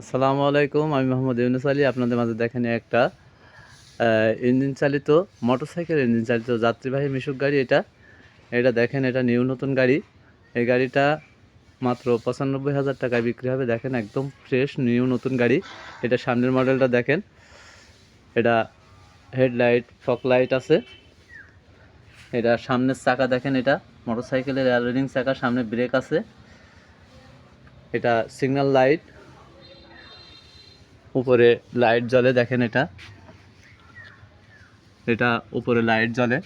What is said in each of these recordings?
আসসালামু আলাইকুম, আমি মোহাম্মদ ইউনুস আলী, আপনাদের মাঝে দেখেন একটা ইঞ্জিন চালিত, মোটরসাইকেল ইঞ্জিন চালিত যাত্রীবাহী মিশুক গাড়ি এটা। এটা দেখেন, এটা নিউ নতুন গাড়ি। এই গাড়িটা মাত্র পঁচানব্বই হাজার টাকায় বিক্রি হবে, দেখেন একদম ফ্রেশ নিউ নতুন গাড়ি। এটা সামনের মডেলটা দেখেন। এটা হেডলাইট ফক লাইট আছে। এটা সামনের চাকা দেখেন, এটা মোটরসাইকেলের অ্যালোরিং চাকা, সামনে ব্রেক আছে। এটা সিগন্যাল লাইট উপরে লাইট জ্বলে, দেখেন এটা। এটা উপরে লাইট জ্বলে।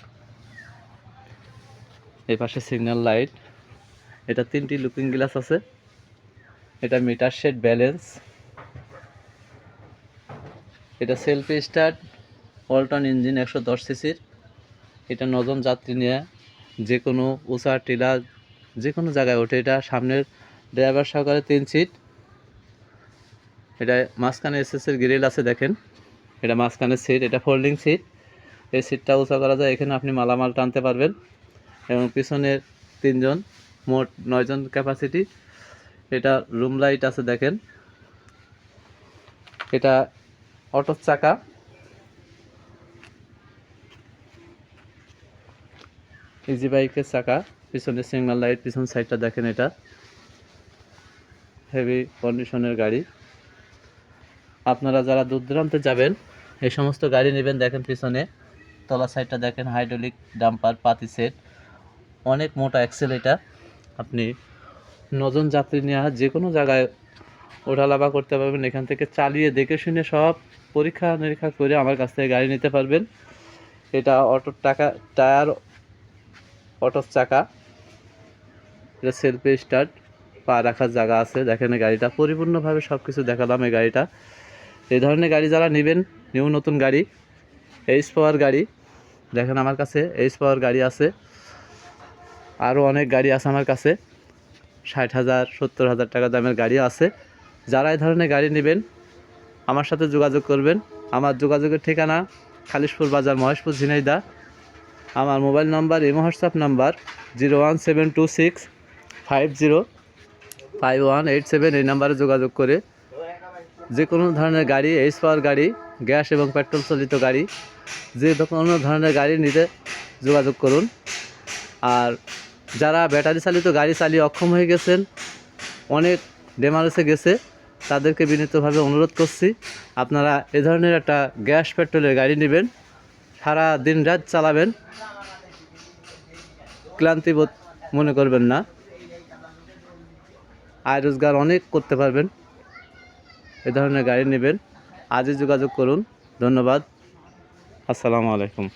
এই পাশে সিগন্যাল লাইট এটা তিনটি লুকিং গ্লাস আছে। এটা মিটার শেড ব্যালেন্স এটা সেলফি স্টার্ট অল্টন ইঞ্জিন একশো দশ সিসির এটা নজন যাত্রী নিয়ে যে কোনো উষা টিলা যে কোনো জায়গায় ওঠে। এটা সামনের ড্রাইভার সহকারে তিন সিট এটা মাঝখানে এসএসের গ্রিল আছে দেখেন। এটা মাঝখানের সিট এটা ফোল্ডিং সিট এই সিটটা উঁচা করা যায়, এখানে আপনি মালামাল টানতে পারবেন। এবং পিছনের তিনজন, মোট নয়জন ক্যাপাসিটি এটা রুম লাইট আছে দেখেন। এটা অটোর চাকা। ইজি বাইকের চাকা। পিছনে সিগন্যাল লাইট পিছন সাইডটা দেখেন এটা। হেভি কন্ডিশনের গাড়ি। আপনারা যারা দূর দূরান্তে যাবেন, এই সমস্ত গাড়ি নেবেন দেখেন পিছনে। তলা সাইডটা দেখেন হাইড্রোলিক ডাম্পার পাতি সেট অনেক মোটা অ্যাক্সেল এটা। আপনি নজন যাত্রী নিয়ে যে কোনো জায়গায় ওঠালাভা করতে পারবেন। এখান থেকে চালিয়ে দেখে শুনে সব পরীক্ষা নিরীক্ষা করে আমার কাছ থেকে গাড়ি নিতে পারবেন। এটা অটোর টাকা, টায়ার অটোর চাকা। এটা সেলফি স্টার্ট পা রাখার জায়গা আছে। দেখেন গাড়িটা। পরিপূর্ণভাবে সব কিছু দেখালাম এই গাড়িটা। এই ধরনের গাড়ি যারা নেবেন, নিউ নতুন গাড়ি এইচ পাওয়ার গাড়ি, দেখেন আমার কাছে এইচ পাওয়ার গাড়ি আছে। আরও অনেক গাড়ি আছে আমার কাছে। ষাট হাজার, সত্তর হাজার টাকা দামের গাড়ি আছে। যারা এই ধরনের গাড়ি নেবেন, আমার সাথে যোগাযোগ করবেন। আমার যোগাযোগের ঠিকানা খালিশপুর বাজার, মহেশপুর, ঝিনাইদা। আমার mobile number imo WhatsApp number, zero one seven two six five zero five one eight seven এই নাম্বারে যোগাযোগ করে যে কোনো ধরনের গাড়ি এইচ পাওয়ার গাড়ি গ্যাস এবং পেট্রোল চালিত গাড়ি, যে কোনো ধরনের গাড়ি নিতে যোগাযোগ করুন। আর যারা ব্যাটারি চালিত গাড়ি চালিয়ে অক্ষম হয়ে গেছেন, অনেক ডেমারেসে গেছে, তাদেরকে বিনীতভাবে অনুরোধ করছি, আপনারা এ ধরনের একটা গ্যাস পেট্রোলের গাড়ি নেবেন, সারা দিন রাত চালাবেন ক্লান্তি বোধ মনে করবেন না, আয় রোজগার অনেক করতে পারবেন। এ ধরনের গাড়ি নেবেন। আজই যোগাযোগ করুন। ধন্যবাদ। আসসালামু আলাইকুম।